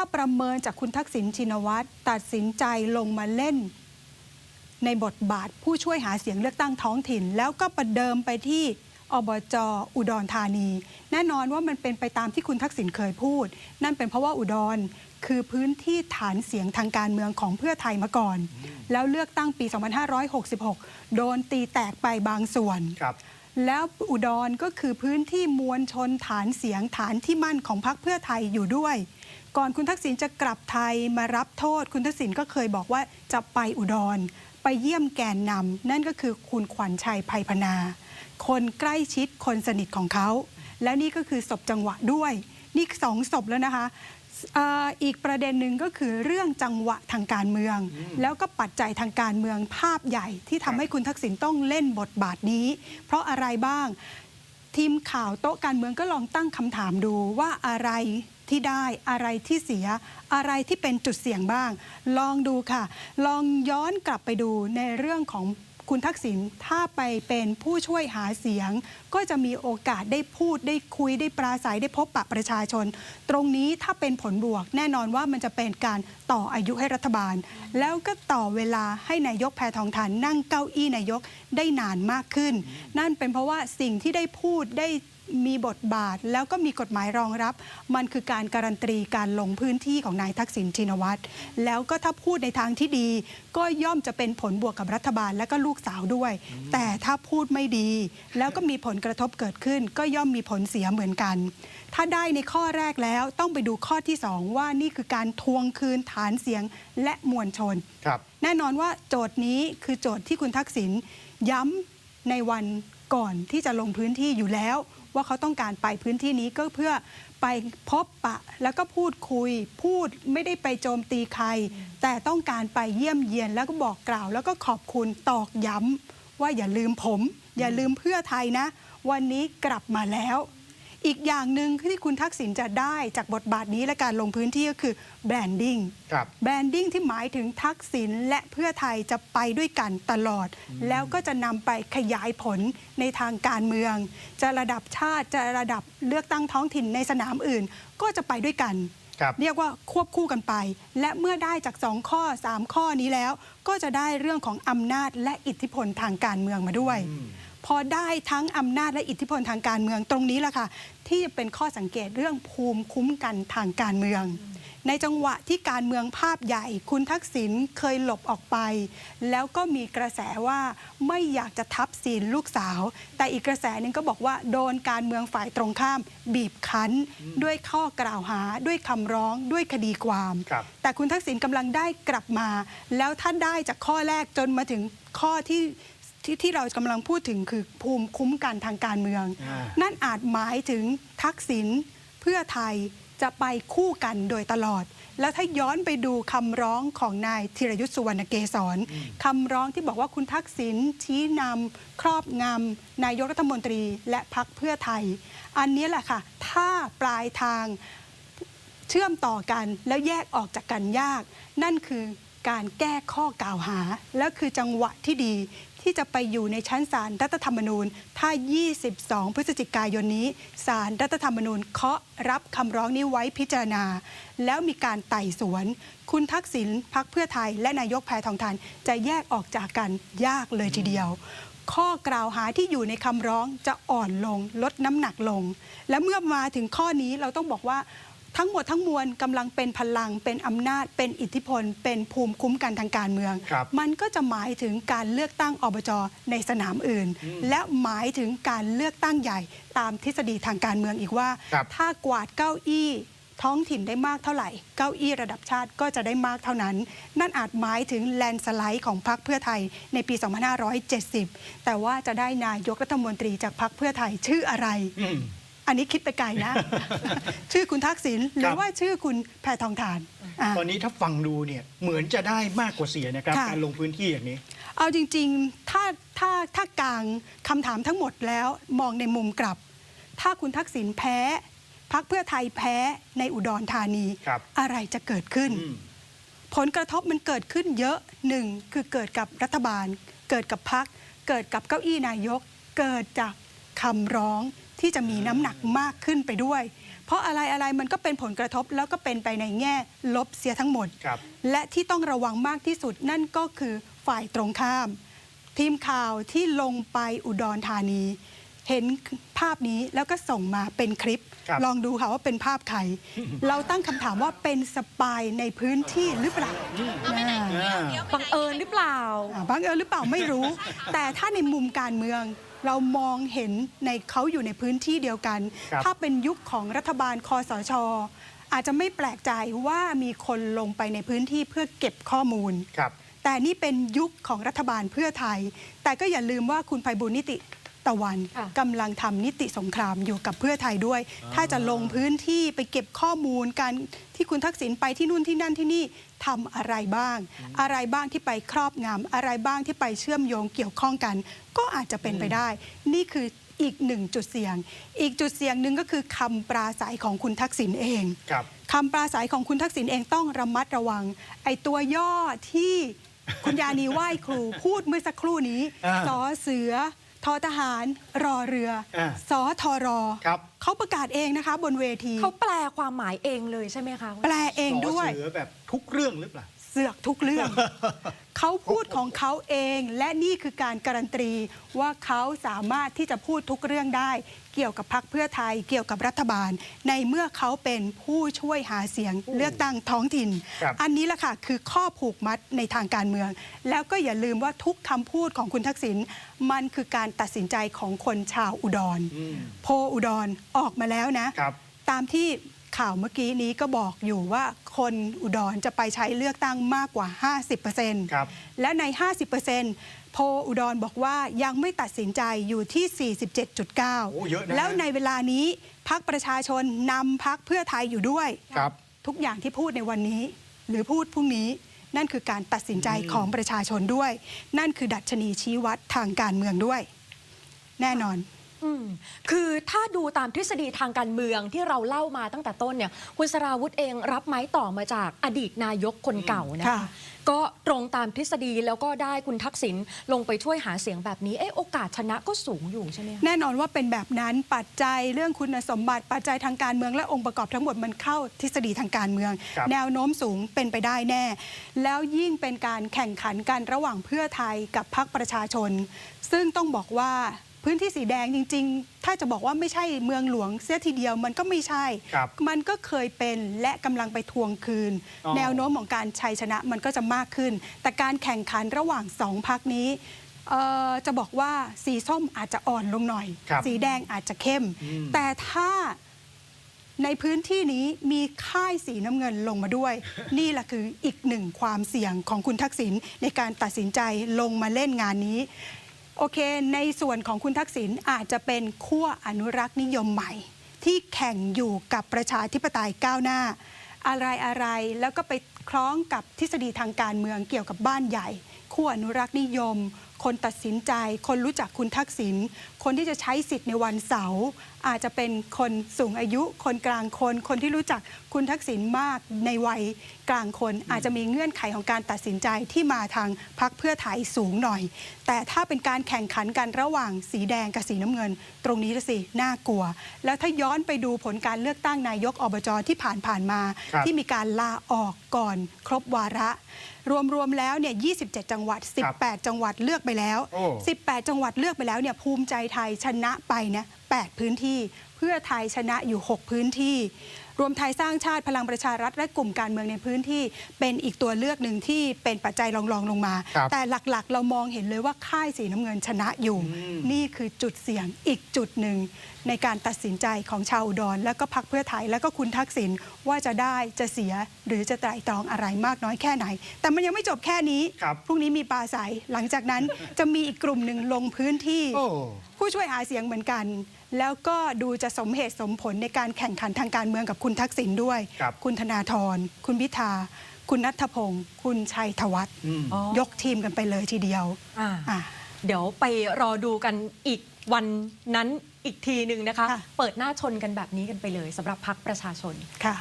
ถ้าประเมินจากคุณทักษิณชินวัตรตัดสินใจลงมาเล่น ในบทบาทผู้ช่วยหาเสียงเลือกตั้งท้องถิ่น แล้วก็ประเดิมไปที่อบจอุดรธานี แน่นอนว่ามันเป็นไปตามที่คุณทักษิณเคยพูด นั่นเป็นเพราะว่าอุดรคือพื้นที่ฐานเสียงทางการเมืองของเพื่อไทยมาก่อน แล้วเลือกตั้งปี 2566 โดนตีแตกไปบางส่วนครับแล้วอุดรก็คือพื้นที่มวลชนฐานเสียงฐานที่มั่นของพรรคเพื่อไทยอยู่ด้วย ก่อนคุณทักษิณจะกลับไทยมารับโทษ คุณทักษิณก็เคยบอกว่าจะไปอุดร ไปเยี่ยมแกนนำนั่นก็คือคุณขวัญชัยไพพนา คนใกล้ชิดคนสนิทของเขา และนี่ก็คือศพจังหวะด้วย นี่สองศพแล้วนะคะอ่าอีกประเด็นหนึ่งก็คือเรื่องจังหวะทางการเมือง แล้วก็ปัจจัยทางการเมืองภาพใหญ่ที่ทำให้คุณทักษิณต้องเล่นบทบาทนี้ เพราะอะไรบ้าง ทีมข่าวโต๊ะการเมืองก็ลองตั้งคำถามดูว่าอะไรที่ได้อะไรที่เสียอะไรที่เป็นจุดเสี่ยงบ้าง ลองดูค่ะ ลองย้อนกลับไปดูในเรื่องของ คุณทักษิณถ้าไปเป็นผู้ช่วยหาเสียง ก็จะมีโอกาสได้พูดได้คุยได้ปราศัยได้พบปะประชาชน ตรงนี้ถ้าเป็นผลบวก แน่นอนว่ามันจะเป็นการต่ออายุให้รัฐบาล แล้วก็ต่อเวลาให้นายกแพทองทานนั่งเก้าอี้นายกได้นานมากขึ้น นั่นเป็นเพราะว่าสิ่งที่ได้พูดได้ มีบทบาทแล้วก็มีกฎหมายรองรับ มันคือการการันตีการลงพื้นที่ของนายทักษิณชินวัตรแล้วก็ถ้าพูดในทางที่ดี ก็ย่อมจะเป็นผลบวกกับรัฐบาลและก็ลูกสาวด้วย แต่ถ้าพูดไม่ดี แล้วก็มีผลกระทบเกิดขึ้น ก็ย่อมมีผลเสียเหมือนกัน ถ้าได้ในข้อแรกแล้วต้องไปดูข้อที่สองว่านี่คือการทวงคืนฐานเสียงและมวลชนครับแน่นอนว่าโจทย์นี้คือโจทย์ที่คุณทักษิณย้ำในวันก่อนที่จะลงพื้นที่อยู่แล้ว ว่าเขาต้องการไปพื้นที่นี้ก็เพื่อไปพบปะแล้วก็พูดคุย พูดไม่ได้ไปโจมตีใคร แต่ต้องการไปเยี่ยมเยียนแล้วก็บอกกล่าว แล้วก็ขอบคุณตอกย้ำว่าอย่าลืมผม อย่าลืมเพื่อไทยนะ วันนี้กลับมาแล้ว อีกอย่างหนึ่งที่คุณทักษิณจะได้จากบทบาทนี้และการลงพื้นที่ก็คือแบรนดิ้งครับแบรนดิ้งที่หมายถึงทักษิณและเพื่อไทยจะไปด้วยกันตลอด แล้วก็จะนำไปขยายผลในทางการเมือง จะระดับชาติจะระดับเลือกตั้งท้องถิ่นในสนามอื่น ก็จะไปด้วยกันครับเรียกว่าควบคู่กันไป และเมื่อได้จาก 2 ข้อ 3 ข้อนี้แล้ว ก็จะได้เรื่องของอำนาจและอิทธิพลทางการเมืองมาด้วย พอได้ทั้งอำนาจและอิทธิพลทางการเมืองตรงนี้แหละค่ะที่เป็นข้อสังเกตเรื่องภูมิคุ้มกันทางการเมือง ในจังหวะที่การเมืองภาพใหญ่ คุณทักษิณเคยหลบออกไป แล้วก็มีกระแสว่าไม่อยากจะทับซีนลูกสาว แต่อีกกระแสหนึ่งก็บอกว่าโดนการเมืองฝ่ายตรงข้าม บีบคั้น ด้วยข้อกล่าวหาด้วยคำร้องด้วยคดีความ ครับ แต่คุณทักษิณกำลังได้กลับมา แล้วท่านได้จากข้อแรกจนมาถึงข้อที่ ที่ที่เรากำลังพูดถึงคือภูมิคุ้มกันทางการเมือง อ่า นั่นอาจหมายถึงทักษิณเพื่อไทยจะไปคู่กันโดยตลอด แล้วถ้าย้อนไปดูคำร้องของนายธีรยุทธสุวรรณเกษรคำร้องที่บอกว่าคุณทักษิณชี้นำครอบงำนายกรัฐมนตรีและพักเพื่อไทย อันนี้แหละค่ะ ถ้าปลายทาง เชื่อมต่อกันแล้วแยกออกจากกันยาก นั่นคือการแก้ข้อกล่าวหา และคือจังหวะที่ดี ที่จะไปอยู่ในชั้นศาลรัฐธรรมนูญ ถ้า 22 พฤศจิกายนนี้ศาลรัฐธรรมนูญเคาะรับคำร้องนี้ไว้พิจารณา แล้วมีการไต่สวน คุณทักษิณพักเพื่อไทย และนายกแพทองทานจะแยกออกจากกันยากเลยทีเดียวข้อกล่าวหาที่อยู่ในคำร้องจะอ่อนลง ลดน้ำหนักลง และเมื่อมาถึงข้อนี้เราต้องบอกว่า ทั้งหมดทั้งมวลกำลังเป็นพลังเป็นอำนาจ เป็นอิทธิพล เป็นภูมิคุ้มกันทางการเมือง ครับมันก็จะหมายถึงการเลือกตั้งอบจในสนามอื่น และหมายถึงการเลือกตั้งใหญ่ตามทฤษฎีทางการเมืองอีกว่า ครับ ถ้ากวาดเก้าอี้ท้องถิ่นได้มากเท่าไหร่ เก้าอี้ระดับชาติก็จะได้มากเท่านั้น นั่นอาจหมายถึงแลนด์สไลด์ของพรรคเพื่อไทยในปี 2570 แต่ว่าจะได้นายกรัฐมนตรีจากพรรคเพื่อไทยชื่ออะไร อืม อันนี้คิดไปไกลนะ ชื่อคุณทักษิณหรือว่าชื่อคุณแพทองทานอะตอนนี้ถ้าฟังดูเนี่ยเหมือนจะได้มากกว่าเสียนะครับ ค่ะ การลงพื้นที่อย่างนี้ เอาจริงๆ ถ้าถ้าถ้ากลางคำถามทั้งหมดแล้วมองในมุมกลับ ถ้าคุณทักษิณแพ้พักเพื่อไทยแพ้ในอุดรธานี ครับ อะไรจะเกิดขึ้น อืม ผลกระทบมันเกิดขึ้นเยอะหนึ่งคือเกิดกับรัฐบาล เกิดกับพัก เกิดกับเก้าอี้นายก เกิดจากคำร้อง ที่จะมีน้ำหนักมากขึ้นไปด้วย เพราะอะไรอะไรมันก็เป็นผลกระทบแล้วก็เป็นไปในแง่ลบเสียทั้งหมด ครับและที่ต้องระวังมากที่สุดนั่นก็คือฝ่ายตรงข้าม ทีมข่าวที่ลงไปอุดรธานี เห็นภาพนี้แล้วก็ส่งมาเป็นคลิป ครับ ลองดูค่ะว่าเป็นภาพใคร เราตั้งคำถามว่าเป็นสปายในพื้นที่หรือเปล่านะอ่า บังเอิญหรือเปล่า อ่าบังเอิญหรือเปล่าไม่รู้ แต่ถ้าในมุมการเมือง เรามองเห็นในเขาอยู่ในพื้นที่เดียวกัน ครับถ้าเป็นยุคของรัฐบาลคอสช อาจจะไม่แปลกใจว่ามีคนลงไปในพื้นที่เพื่อเก็บข้อมูล ครับ แต่นี่เป็นยุคของรัฐบาลเพื่อไทย แต่ก็อย่าลืมว่าคุณไพบุญนิติตะวันค่ะ กำลังทำนิติสงครามอยู่กับเพื่อไทยด้วย ถ้าจะลงพื้นที่ไปเก็บข้อมูลการที่คุณทักษิณไปที่นู่นที่นั่นที่นี่ ทำอะไรบ้าง อะไรบ้างที่ไปครอบงำอะไรบ้างที่ไปเชื่อมโยงเกี่ยวข้องกัน ก็อาจจะเป็นไปได้ นี่คืออีกหนึ่งจุดเสี่ยง อีกจุดเสี่ยงหนึ่งก็คือคำปราศัยของคุณทักษิณเองครับ คำปราศัยของคุณทักษิณเองต้องระมัดระวัง ไอ้ตัวย่อที่คุณยานีไหว้ครูพูดเมื่อสักครู่นี้อ่า สอเสือ ทอทหาร รอเรืออ่าสอทอรอครับ เขาประกาศเองนะคะ บนเวทีเขาแปลความหมายเองเลยใช่ไหมคะแปลเองด้วย สอเสือแบบทุกเรื่องหรือเปล่า เสือกทุกเรื่อง เขาพูดของเขาเอง และนี่คือการการันตี ว่าเขาสามารถที่จะพูดทุกเรื่องได้ เกี่ยวกับพรรคเพื่อไทยเกี่ยวกับรัฐบาล ในเมื่อเขาเป็นผู้ช่วยหาเสียงเลือกตั้งท้องถิ่น ครับ อันนี้แหละค่ะคือข้อผูกมัดในทางการเมือง แล้วก็อย่าลืมว่าทุกคำพูดของคุณทักษิณมันคือการตัดสินใจของคนชาวอุดรอืมโพลอุดรออกมาแล้วนะ ครับ ตามที่ ข่าวเมื่อกี้นี้ก็บอกอยู่ว่าคนอุดรจะไปใช้เลือกตั้งมากกว่า 50%ครับ และใน 50%โพลอุดรบอกว่ายังไม่ตัดสินใจอยู่ที่ โอ้เยอะนะ47.9แล้วในเวลานี้พักประชาชนนำพักเพื่อไทยอยู่ด้วย ครับ ทุกอย่างที่พูดในวันนี้ หรือพูดพรุ่งนี้ นั่นคือการตัดสินใจของประชาชนด้วย นั่นคือดัชนีชี้วัดทางการเมืองด้วย แน่นอน อืมคือถ้าดูตามทฤษฎีทางการเมืองที่เราเล่ามาตั้งแต่ต้นเนี่ยคุณสราวุธเองรับไม้ต่อมาจากอดีตนายกคนเก่านะค่ะคะก็ตรงตามทฤษฎีแล้วก็ได้คุณทักษิณลงไปช่วยหาเสียงแบบนี้เอ๊ะโอกาสชนะก็สูงอยู่ใช่ไหมคะ แน่นอนว่าเป็นแบบนั้นปัจจัยเรื่องคุณสมบัติปัจจัยทางการเมืองและองค์ประกอบทั้งหมดมันเข้าทฤษฎีทางการเมือง ครับ แนวโน้มสูงเป็นไปได้แน่ แล้วยิ่งเป็นการแข่งขันกันระหว่างเพื่อไทยกับพรรคประชาชน ซึ่งต้องบอกว่า พื้นที่สีแดงจริง ๆ ถ้าจะบอกว่าไม่ใช่เมืองหลวงเสียทีเดียวมันก็ไม่ใช่ ครับมันก็เคยเป็นและกำลังไปทวงคืน อ๋อ แนวโน้มของการชัยชนะมันก็จะมากขึ้น แต่การแข่งขันระหว่างสองพักนี้เอ่อจะบอกว่าสีส้มอาจจะอ่อนลงหน่อย ครับสีแดงอาจจะเข้ม อืม แต่ถ้าในพื้นที่นี้มีค่ายสีน้ำเงินลงมาด้วย นี่แหละคืออีกหนึ่งความเสี่ยงของคุณทักษิณในการตัดสินใจลงมาเล่นงานนี้ โอเค ในส่วนของคุณทักษิณอาจจะเป็นขั้วอนุรักษ์นิยมใหม่ ที่แข่งอยู่กับประชาธิปไตยก้าวหน้า อะไรอะไรแล้วก็ไปคล้องกับทฤษฎีทางการเมืองเกี่ยวกับบ้านใหญ่ขั้วอนุรักษ์นิยม คนตัดสินใจ คนรู้จักคุณทักษิณคนที่จะใช้สิทธิ์ในวันเสาร์อาจจะเป็นคนสูงอายุ คนกลางคน คนที่รู้จักคุณทักษิณมากในวัยกลางคน อาจจะมีเงื่อนไขของการตัดสินใจที่มาทางพักเพื่อไทยสูงหน่อย แต่ถ้าเป็นการแข่งขันกันระหว่างสีแดงกับสีน้ำเงิน ตรงนี้ละสิน่ากลัว แล้วถ้าย้อนไปดูผลการเลือกตั้งนายกอบจที่ผ่านผ่านๆมาครับที่มีการลาออกก่อนครบวาระรวมๆแล้วเนี่ย 27 จังหวัดครับ18 จังหวัดเลือกไปแล้วโอ้18 จังหวัดเลือกไปแล้วเนี่ยภูมิใจไทยชนะไปนะ8 พื้นที่ เพื่อไทยชนะอยู่ 6 พื้นที่ รวมไทยสร้างชาติพลังประชารัฐและกลุ่มการเมืองในพื้นที่ เป็นอีกตัวเลือกหนึ่งที่เป็นปัจจัยรองๆลงมา ครับแต่หลักๆ เรามองเห็นเลยว่าค่ายสีน้ำเงินชนะอยู่ อืม นี่คือจุดเสี่ยงอีกจุดหนึ่ง ในการตัดสินใจของชาวอุดร แล้วก็พักเพื่อไทยแล้วก็คุณทักษิณว่าจะได้จะเสียหรือจะไตร่ตรองอะไรมากน้อยแค่ไหน แต่มันยังไม่จบแค่นี้ครับ พรุ่งนี้มีปลาใสหลังจากนั้นจะมีอีกกลุ่มหนึ่งลงพื้นที่ โอ้ ผู้ช่วยหาเสียงเหมือนกัน แล้วก็ดูจะสมเหตุสมผลในการแข่งขันทางการเมืองกับคุณทักษิณด้วย ครับ คุณธนาธรคุณพิธา คุณนัทพงศ์คุณชัยธวัฒน์อืม อ๋อ ยกทีมกันไปเลยทีเดียวอ่า อะ เดี๋ยวไปรอดูกันอีกวันนั้นอีกทีหนึ่งนะคะ ค่ะ เปิดหน้าชนกันแบบนี้กันไปเลยสำหรับพักประชาชน ค่ะ